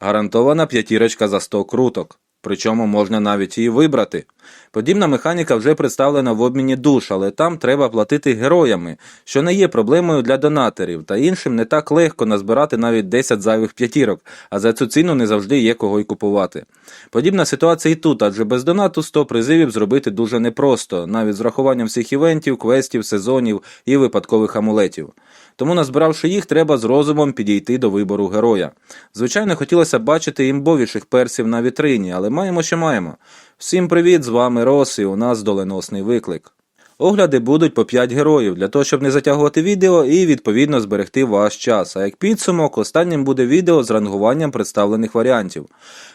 Гарантована п'ятірочка за 100 круток. Причому можна навіть її вибрати. Подібна механіка вже представлена в обміні душ, але там треба платити героями, що не є проблемою для донаторів, та іншим не так легко назбирати навіть 10 зайвих п'ятірок, а за цю ціну не завжди є кого й купувати. Подібна ситуація і тут, адже без донату 100 призивів зробити дуже непросто, навіть з рахуванням всіх івентів, квестів, сезонів і випадкових амулетів. Тому, назбиравши їх, треба з розумом підійти до вибору героя. Звичайно, хотілося бачити імбовіших персів на вітрині, але маємо, що маємо. Всім привіт, з вами Рос, у нас доленосний виклик. Огляди будуть по 5 героїв, для того, щоб не затягувати відео і відповідно зберегти ваш час. А як підсумок, останнім буде відео з рангуванням представлених варіантів.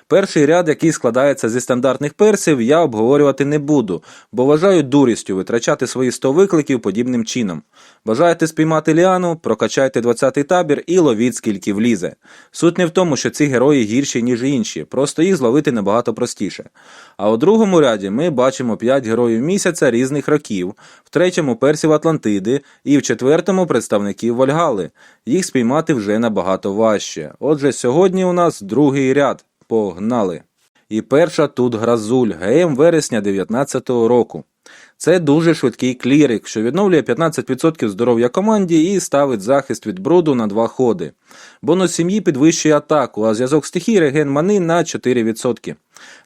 Перший ряд, який складається зі стандартних персів, я обговорювати не буду, бо вважаю дурістю витрачати свої 100 викликів подібним чином. Бажаєте спіймати ліану, прокачайте 20-й табір і ловіть скільки влізе. Суть не в тому, що ці герої гірші, ніж інші, просто їх зловити набагато простіше. А у другому ряді ми бачимо 5 героїв місяця різних років, в третьому персів Атлантиди і в четвертому представників Вальгали. Їх спіймати вже набагато важче. Отже, сьогодні у нас другий ряд. Погнали! І перша тут Гразуль, ГМ вересня 19-го року. Це дуже швидкий клірик, що відновлює 15% здоров'я команді і ставить захист від бруду на два ходи. Бонус сім'ї підвищує атаку, а зв'язок стихій реген мани на 4%.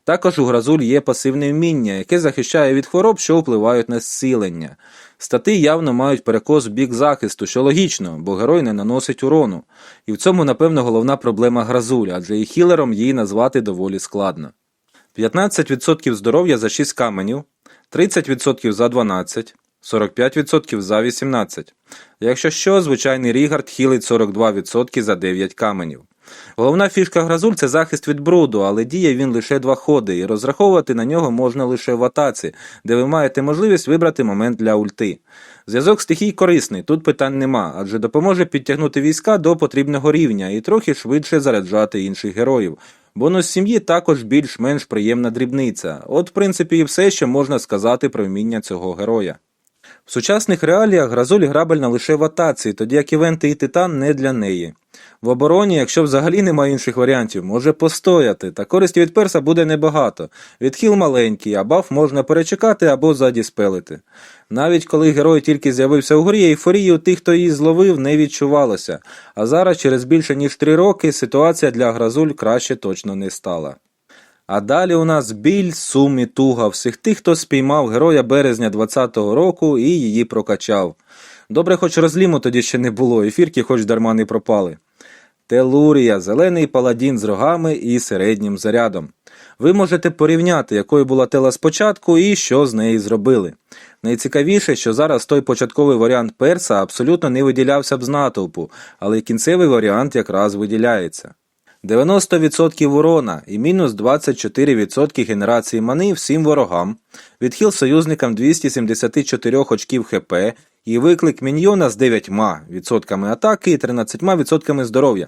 Також у Гразуль є пасивне вміння, яке захищає від хвороб, що впливають на зцілення. Стати явно мають перекос в бік захисту, що логічно, бо герой не наносить урону. І в цьому, напевно, головна проблема Гразуль, адже і хілером її назвати доволі складно. 15% здоров'я за 6 каменів, 30% за 12, 45% за 18. Якщо що, звичайний Рігард хілить 42% за 9 каменів. Головна фішка Гразуль це захист від бруду, але діє він лише два ходи, і розраховувати на нього можна лише в атаці, де ви маєте можливість вибрати момент для ульти. Зв'язок стихій корисний, тут питань нема, адже допоможе підтягнути війська до потрібного рівня і трохи швидше заряджати інших героїв. Бонус сім'ї також більш-менш приємна дрібниця. От, в принципі, і все, що можна сказати про вміння цього героя. В сучасних реаліях Гразуль грабельна лише в атаці, тоді як івенти і титан не для неї. В обороні, якщо взагалі немає інших варіантів, може постояти, та користі від перса буде небагато. Відхил маленький, а баф можна перечекати або задіспелити. Навіть коли герой тільки з'явився у грі, ейфорії у тих, хто її зловив, не відчувалося. А зараз, через більше ніж три роки, ситуація для Гразуль краще точно не стала. А далі у нас біль, сум і туга всіх тих, хто спіймав героя березня 20-го року і її прокачав. Добре, хоч розліму тоді ще не було, ефірки хоч дарма не пропали. Телурія, зелений паладін з рогами і середнім зарядом. Ви можете порівняти, якою була тела спочатку і що з неї зробили. Найцікавіше, що зараз той початковий варіант перса абсолютно не виділявся б з натовпу, але кінцевий варіант якраз виділяється. 90% урона і мінус 24% генерації мани всім ворогам, відхил союзникам 274 очків ХП і виклик міньйона з 9% атаки і 13% здоров'я.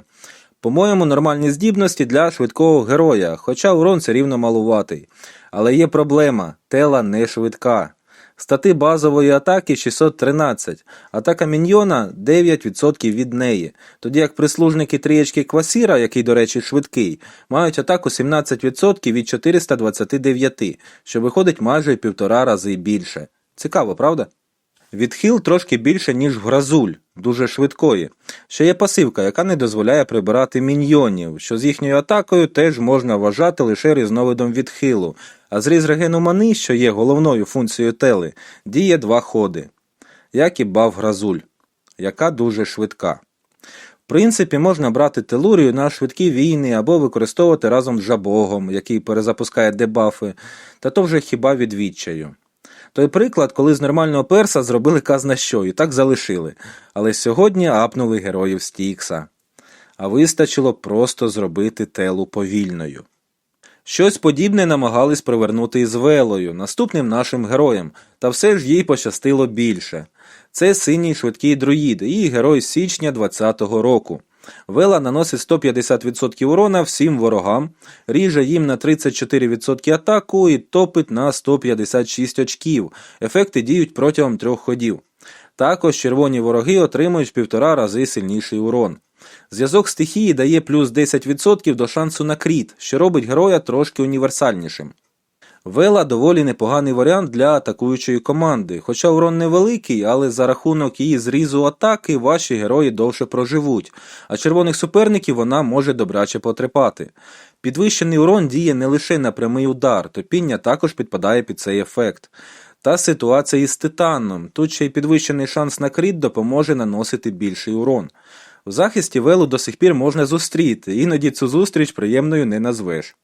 По-моєму, нормальні здібності для швидкого героя, хоча урон все рівно малуватий. Але є проблема тела не швидка. Стати базової атаки 613, атака міньйона 9% від неї, тоді як прислужники трієчки Квасіра, який, до речі, швидкий, мають атаку 17% від 429, що виходить майже півтора рази більше. Цікаво, правда? Відхил трошки більше, ніж в гразуль, дуже швидкої. Ще є пасивка, яка не дозволяє прибирати міньйонів, що з їхньою атакою теж можна вважати лише різновидом відхилу, а зріз регену мани, що є головною функцією тели, діє два ходи, як і бав гразуль, яка дуже швидка. В принципі, можна брати телурію на швидкі війни або використовувати разом з жабогом, який перезапускає дебафи, та то вже хіба від відчаю. Той приклад, коли з нормального перса зробили казна що і так залишили, але сьогодні апнули героїв Стікса. А вистачило просто зробити телу повільною. Щось подібне намагались привернути із Велою, наступним нашим героєм, та все ж їй пощастило більше. Це синій швидкий друїд і герой січня 20-го року. Вела наносить 150% урона всім ворогам, ріже їм на 34% атаку і топить на 156 очків. Ефекти діють протягом трьох ходів. Також червоні вороги отримують в півтора рази сильніший урон. Зв'язок стихії дає плюс 10% до шансу на кріт, що робить героя трошки універсальнішим. Вела доволі непоганий варіант для атакуючої команди, хоча урон невеликий, але за рахунок її зрізу атаки ваші герої довше проживуть, а червоних суперників вона може добряче потрепати. Підвищений урон діє не лише на прямий удар, топіння також підпадає під цей ефект. Та ситуація із титаном. Тут ще й підвищений шанс на кріт допоможе наносити більший урон. В захисті Велу до сих пір можна зустріти, іноді цю зустріч приємною не назвеш.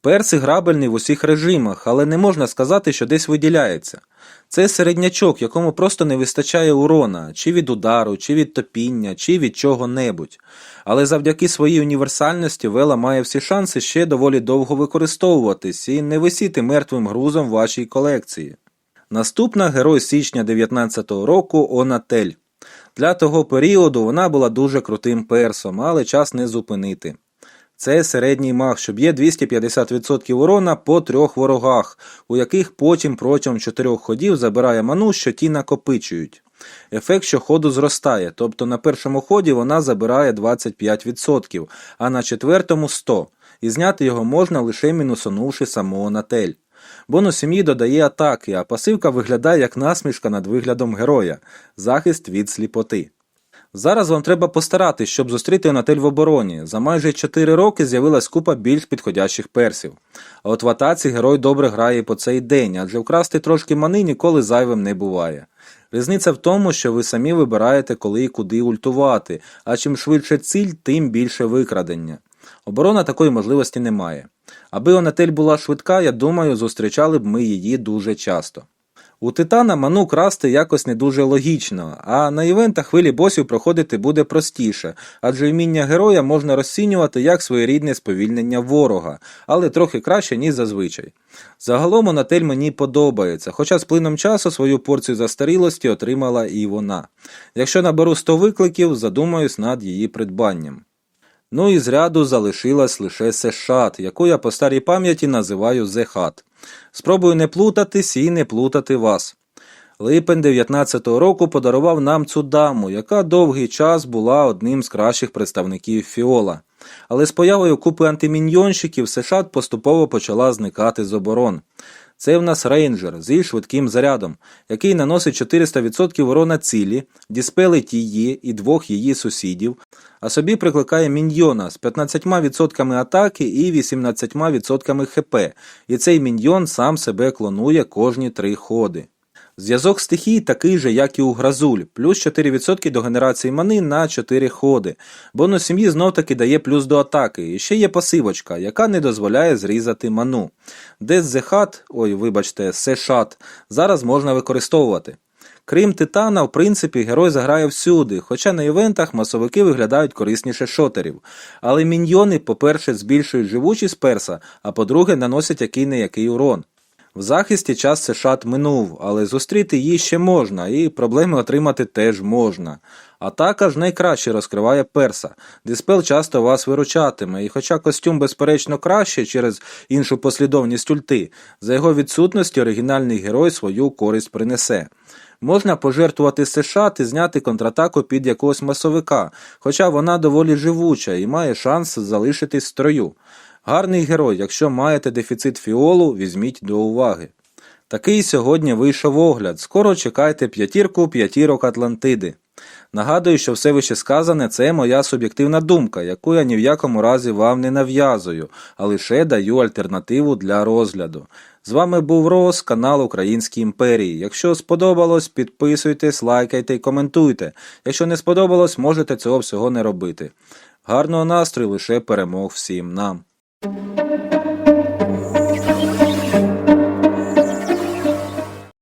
Персик грабельний в усіх режимах, але не можна сказати, що десь виділяється. Це середнячок, якому просто не вистачає урона, чи від удару, чи від топіння, чи від чого-небудь. Але завдяки своїй універсальності Вела має всі шанси ще доволі довго використовуватись і не висіти мертвим грузом вашій колекції. Наступна герой січня 19-го року Онатель. Для того періоду вона була дуже крутим персом, але час не зупинити. Це середній маг, що б'є 250% урона по трьох ворогах, у яких потім протягом чотирьох ходів забирає ману, що ті накопичують. Ефект щоходу зростає, тобто на першому ході вона забирає 25%, а на четвертому 100%, і зняти його можна лише мінусонувши самого натель. Бонус сім'ї додає атаки, а пасивка виглядає як насмішка над виглядом героя захист від сліпоти. Зараз вам треба постаратись, щоб зустріти Онатель в обороні. За майже 4 роки з'явилась купа більш підходящих персів. А от в атаці герой добре грає по цей день, адже вкрасти трошки мани ніколи зайвим не буває. Різниця в тому, що ви самі вибираєте, коли і куди ультувати, а чим швидше ціль, тим більше викрадення. Оборона такої можливості не має. Аби Онатель була швидка, я думаю, зустрічали б ми її дуже часто. У Титана ману красти якось не дуже логічно, а на івентах хвилі босів проходити буде простіше, адже вміння героя можна розцінювати як своєрідне сповільнення ворога, але трохи краще, ніж зазвичай. Загалом Онатель мені подобається, хоча з плином часу свою порцію застарілості отримала і вона. Якщо наберу 100 викликів, задумаюсь над її придбанням. Ну і з ряду залишилась лише Сешат, яку я по старій пам'яті називаю Зехат. Спробую не плутатись і не плутати вас. Липень 19-го року подарував нам цю даму, яка довгий час була одним з кращих представників Фіола. Але з появою купи антиміньйонщиків Сешат поступово почала зникати з оборон. Це в нас рейнджер зі швидким зарядом, який наносить 400% урона цілі, діспелить її і двох її сусідів, а собі прикликає міньйона з 15% атаки і 18% хп, і цей міньйон сам себе клонує кожні три ходи. Зв'язок стихій такий же, як і у Гразуль, плюс 4% до генерації мани на 4 ходи. Бонус сім'ї знов таки дає плюс до атаки. І ще є пасивочка, яка не дозволяє зрізати ману. Дес зехат, ой, вибачте, сешат, зараз можна використовувати. Крім Титана, в принципі, герой заграє всюди, хоча на івентах масовики виглядають корисніше шотерів. Але міньйони, по-перше, збільшують живучість перса, а по-друге, наносять який не який урон. В захисті час Сешат минув, але зустріти її ще можна, і проблеми отримати теж можна. Атака ж найкраще розкриває перса. Диспел часто вас виручатиме, і хоча костюм безперечно краще через іншу послідовність ульти, за його відсутності оригінальний герой свою користь принесе. Можна пожертвувати Сешат і зняти контратаку під якогось масовика, хоча вона доволі живуча і має шанс залишитись в строю. Гарний герой, якщо маєте дефіцит фіолу, візьміть до уваги. Такий сьогодні вийшов огляд. Скоро чекайте п'ятірку п'ятірок Атлантиди. Нагадую, що все вище сказане це моя суб'єктивна думка, яку я ні в якому разі вам не нав'язую, а лише даю альтернативу для розгляду. З вами був Рос, канал Українській імперії. Якщо сподобалось, підписуйтесь, лайкайте і коментуйте. Якщо не сподобалось, можете цього всього не робити. Гарного настрою лише перемог всім нам. Música